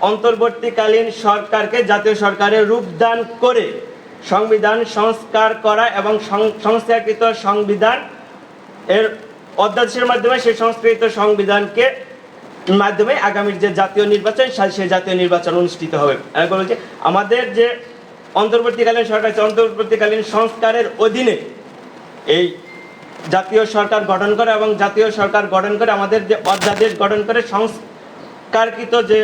অন্তর্বর্তীকালীন সরকারকে জাতীয় সরকারের রূপদান করে সংবিধান সংস্কার করা এবং সংস্কারকৃত সংবিধান এর অধ্যাদেশের মাধ্যমে সেই সংস্কৃত সংবিধানকে মাধ্যমে আগামীর যে জাতীয় নির্বাচন সেই জাতীয় নির্বাচন অনুষ্ঠিত হবে। যে আমাদের যে অন্তর্বর্তীকালীন সরকার অন্তর্বর্তীকালীন সংস্কারের অধীনে এই জাতীয় সরকার গঠন করে এবং জাতীয় সরকার গঠন করে আমাদের যে অধ্যাদেশ গঠন করে সংস্কারকৃত যে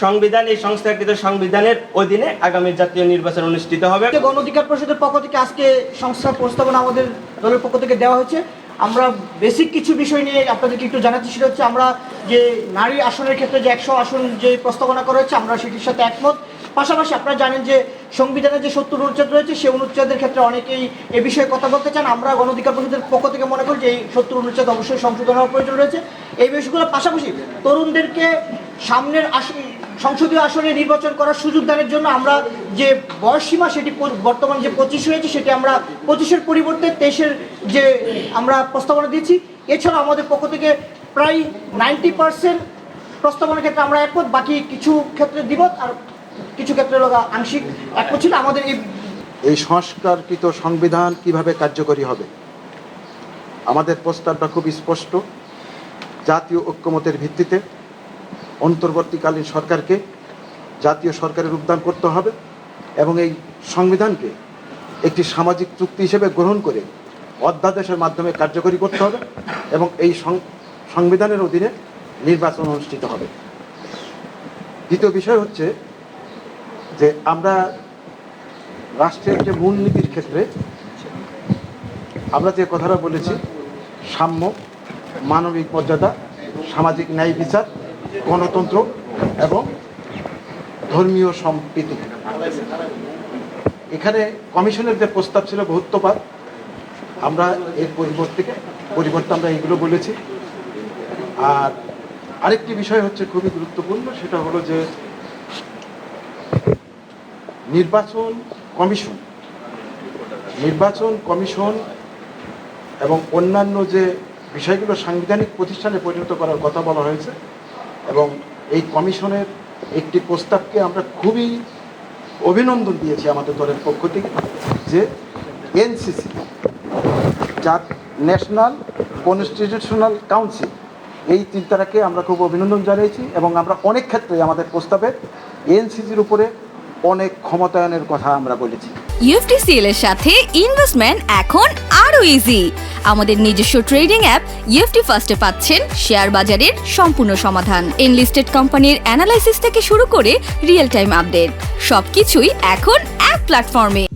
সংবিধান, এই সংস্কারকৃত সংবিধানের অধীনে আগামী জাতীয় নির্বাচন অনুষ্ঠিত হবে। যে গণ অধিকার পরিষদের পক্ষ থেকে আজকে সংস্থার প্রস্তাবনা আমাদের দলের পক্ষ থেকে দেওয়া হয়েছে। আমরা বেসিক কিছু বিষয় নিয়ে আপনাদেরকে একটু জানাচ্ছি, সেটা হচ্ছে আমরা যে নারী আসনের ক্ষেত্রে যে একশো আসন যে প্রস্তাবনা করা হয়েছে, আমরা সেটির সাথে একমত। পাশাপাশি আপনারা জানেন যে সংবিধানে যে সত্তর অনুচ্ছেদ রয়েছে, সেই অনুচ্ছেদের ক্ষেত্রে অনেকেই এ বিষয়ে কথা বলতে চান। আমরা গণ অধিকার পরিষদের পক্ষ থেকে মনে করি যে এই সত্তর অনুচ্ছেদ অবশ্যই সংশোধন হওয়ার প্রয়োজন রয়েছে। এই বিষয়গুলোর পাশাপাশি তরুণদেরকে সামনের আস- সংসদীয় আসনে নির্বাচন করার সুযোগ দানের জন্য আমরা যে বয়সসীমা সেটি বর্তমান যে পঁচিশ হয়েছে, সেটি আমরা পঁচিশের পরিবর্তে তেইশের যে আমরা প্রস্তাবনা দিয়েছি। এছাড়া আমাদের পক্ষ থেকে প্রায় নাইনটি পার্সেন্ট প্রস্তাবনার ক্ষেত্রে আমরা একমত, বাকি কিছু ক্ষেত্রে দ্বিমত আর কিছু ক্ষেত্রে আংশিক একমত ছিল। আমাদের এই এই সংস্কারকৃত সংবিধান কীভাবে কার্যকরী হবে? আমাদের প্রস্তাবটা খুব স্পষ্ট। জাতীয় ঐক্যমতের ভিত্তিতে অন্তর্বর্তীকালীন সরকারকে জাতীয় সরকারের রূপদান করতে হবে এবং এই সংবিধানকে একটি সামাজিক চুক্তি হিসেবে গ্রহণ করে অধ্যাদেশের মাধ্যমে কার্যকরী করতে হবে এবং এই সংবিধানের অধীনে নির্বাচন অনুষ্ঠিত হবে। দ্বিতীয় বিষয় হচ্ছে যে আমরা রাষ্ট্রের যে মূলনীতির ক্ষেত্রে আমরা যে কথাটা বলেছি, সাম্য, মানবিক মর্যাদা, সামাজিক ন্যায় বিচার গণতন্ত্র এবং ধর্মীয় সম্প্রীতি। এখানে কমিশনের যে প্রস্তাব ছিল বহুত্ববাদ, আমরা এর পরিবর্তে পরিবর্তে আমরা এগুলো বলেছি। আর আরেকটি বিষয় হচ্ছে খুবই গুরুত্বপূর্ণ, সেটা হলো যে নির্বাচন কমিশন নির্বাচন কমিশন এবং অন্যান্য যে বিষয়গুলো সাংবিধানিক প্রতিষ্ঠানে পরিণত করার কথা বলা হয়েছে এবং এই কমিশনের একটি প্রস্তাবকে আমরা খুবই অভিনন্দন দিয়েছি আমাদের দলের পক্ষ থেকে যে এনসিসি যা ন্যাশনাল কনস্টিটিউশনাল কাউন্সিল, এই চিন্তাটাকে আমরা খুব অভিনন্দন জানিয়েছি এবং আমরা অনেক ক্ষেত্রে আমাদের প্রস্তাবে এনসিসির উপরে অনেক ক্ষমতায়নের কথা আমরা বলেছি। ইউএফটিসিএল এর সাথে ইনভেস্টমেন্ট এখন আরও ইজি আমাদের নিজস্ব ট্রেডিং অ্যাপ ইউএফটি ফার্স্টে পাচ্ছেন শেয়ার বাজারের সম্পূর্ণ সমাধান। এনলিস্টেড কোম্পানির অ্যানালাইসিস থেকে শুরু করে রিয়েল টাইম আপডেট সবকিছুই এখন এক প্ল্যাটফর্মে